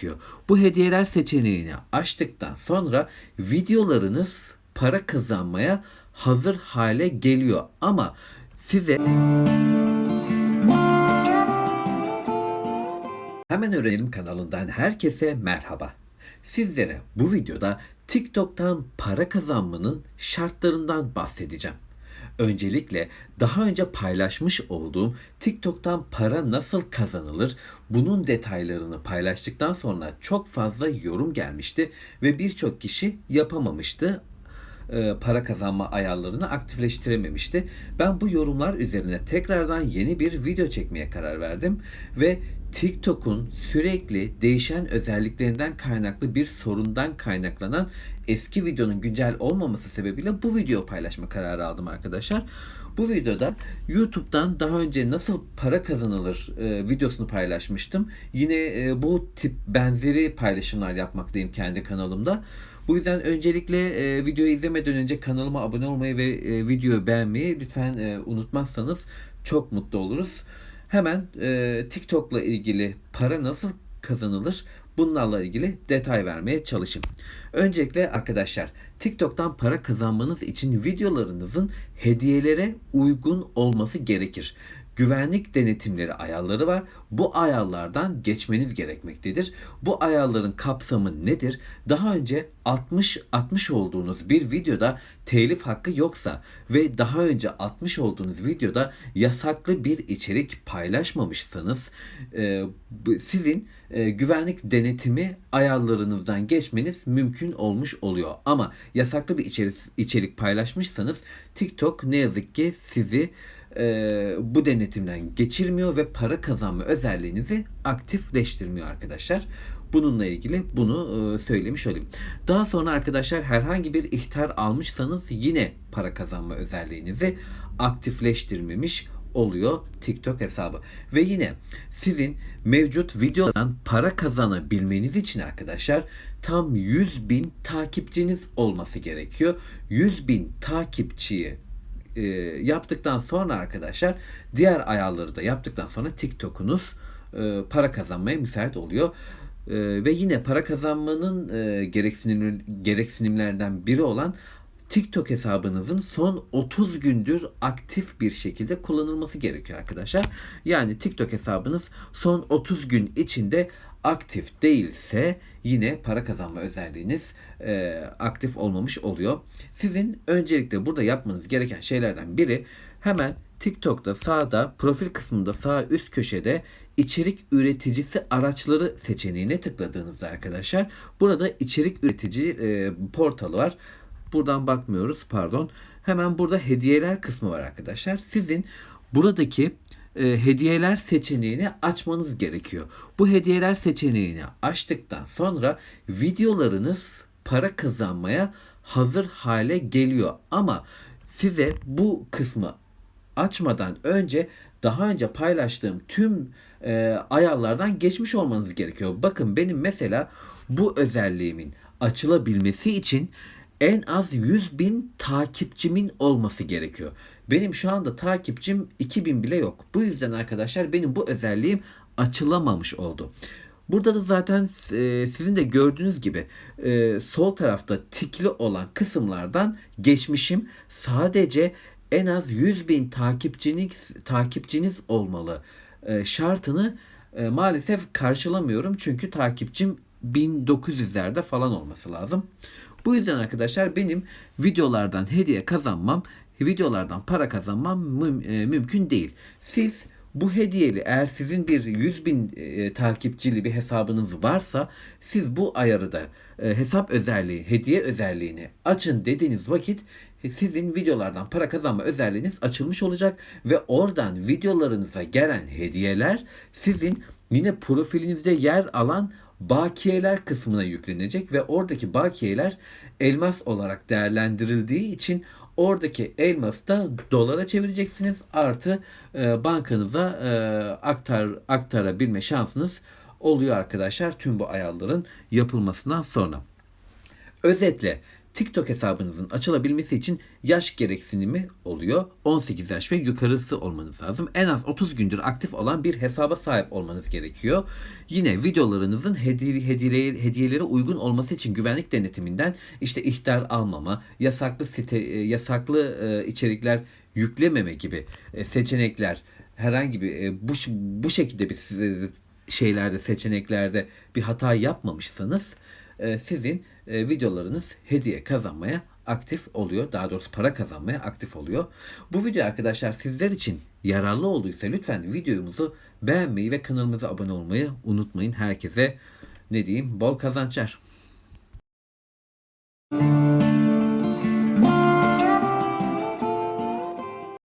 gerekiyor. Bu hediyeler seçeneğini açtıktan sonra videolarınız para kazanmaya hazır hale geliyor. Ama size Hemen Öğrenelim kanalından herkese merhaba. Sizlere bu videoda TikTok'tan para kazanmanın şartlarından bahsedeceğim. Öncelikle daha önce paylaşmış olduğum TikTok'tan para nasıl kazanılır? Bunun detaylarını paylaştıktan sonra çok fazla yorum gelmişti ve birçok kişi yapamamıştı e, para kazanma ayarlarını aktifleştirememişti. Ben bu yorumlar üzerine tekrardan yeni bir video çekmeye karar verdim ve TikTok'un sürekli değişen özelliklerinden kaynaklı bir sorundan kaynaklanan eski videonun güncel olmaması sebebiyle bu videoyu paylaşma kararı aldım arkadaşlar. Bu videoda YouTube'dan daha önce nasıl para kazanılır e, videosunu paylaşmıştım. Yine e, bu tip benzeri paylaşımlar yapmaktayım kendi kanalımda. Bu yüzden öncelikle e, videoyu izlemeden önce kanalıma abone olmayı ve e, videoyu beğenmeyi lütfen e, unutmazsanız çok mutlu oluruz. Hemen e, TikTok'la ilgili para nasıl kazanılır bunlarla ilgili detay vermeye çalışayım. Öncelikle arkadaşlar TikTok'tan para kazanmanız için videolarınızın hediyelere uygun olması gerekir güvenlik denetimleri ayarları var. Bu ayarlardan geçmeniz gerekmektedir. Bu ayarların kapsamı nedir? Daha önce 60 60 olduğunuz bir videoda telif hakkı yoksa ve daha önce 60 olduğunuz videoda yasaklı bir içerik paylaşmamışsanız e, sizin e, güvenlik denetimi ayarlarınızdan geçmeniz mümkün olmuş oluyor. Ama yasaklı bir içerik, içerik paylaşmışsanız TikTok ne yazık ki sizi e, bu denetimden geçirmiyor ve para kazanma özelliğinizi aktifleştirmiyor arkadaşlar. Bununla ilgili bunu e, söylemiş olayım. Daha sonra arkadaşlar herhangi bir ihtar almışsanız yine para kazanma özelliğinizi aktifleştirmemiş oluyor TikTok hesabı. Ve yine sizin mevcut videodan para kazanabilmeniz için arkadaşlar tam 100 bin takipçiniz olması gerekiyor. 100 bin takipçiyi e, yaptıktan sonra arkadaşlar diğer ayarları da yaptıktan sonra TikTok'unuz e, para kazanmaya müsait oluyor. E, ve yine para kazanmanın e, gereksinim, gereksinimlerden biri olan TikTok hesabınızın son 30 gündür aktif bir şekilde kullanılması gerekiyor arkadaşlar. Yani TikTok hesabınız son 30 gün içinde aktif değilse yine para kazanma özelliğiniz e, aktif olmamış oluyor. Sizin öncelikle burada yapmanız gereken şeylerden biri hemen TikTok'ta sağda profil kısmında sağ üst köşede içerik üreticisi araçları seçeneğine tıkladığınızda arkadaşlar burada içerik üretici e, portalı var. Buradan bakmıyoruz pardon. Hemen burada hediyeler kısmı var arkadaşlar. Sizin buradaki e, hediyeler seçeneğini açmanız gerekiyor. Bu hediyeler seçeneğini açtıktan sonra videolarınız para kazanmaya hazır hale geliyor. Ama size bu kısmı açmadan önce daha önce paylaştığım tüm e, ayarlardan geçmiş olmanız gerekiyor. Bakın benim mesela bu özelliğimin açılabilmesi için en az 100 bin takipçimin olması gerekiyor. Benim şu anda takipçim 2000 bile yok. Bu yüzden arkadaşlar benim bu özelliğim açılamamış oldu. Burada da zaten e, sizin de gördüğünüz gibi e, sol tarafta tikli olan kısımlardan geçmişim. Sadece en az 100 bin takipçiniz, takipçiniz olmalı e, şartını maalesef karşılamıyorum. Çünkü takipçim 1900'lerde falan olması lazım. Bu yüzden arkadaşlar benim videolardan hediye kazanmam, videolardan para kazanmam müm- e, mümkün değil. Siz bu hediyeli eğer sizin bir 100 bin e, takipçili bir hesabınız varsa siz bu ayarı da e, hesap özelliği, hediye özelliğini açın dediğiniz vakit e, sizin videolardan para kazanma özelliğiniz açılmış olacak ve oradan videolarınıza gelen hediyeler sizin yine profilinizde yer alan bakiyeler kısmına yüklenecek ve oradaki bakiyeler elmas olarak değerlendirildiği için oradaki elması da dolara çevireceksiniz artı e, bankanıza e, aktar aktarabilme şansınız oluyor arkadaşlar tüm bu ayarların yapılmasından sonra. Özetle TikTok hesabınızın açılabilmesi için yaş gereksinimi oluyor. 18 yaş ve yukarısı olmanız lazım. En az 30 gündür aktif olan bir hesaba sahip olmanız gerekiyor. Yine videolarınızın hediye, hediye, hediyelere uygun olması için güvenlik denetiminden işte ihtar almama, yasaklı site, e, yasaklı e, içerikler yüklememe gibi e, seçenekler herhangi bir bu bu şekilde bir şeylerde seçeneklerde bir hata yapmamışsanız sizin e, videolarınız hediye kazanmaya aktif oluyor. Daha doğrusu para kazanmaya aktif oluyor. Bu video arkadaşlar sizler için yararlı olduysa lütfen videomuzu beğenmeyi ve kanalımıza abone olmayı unutmayın. Herkese ne diyeyim bol kazançlar.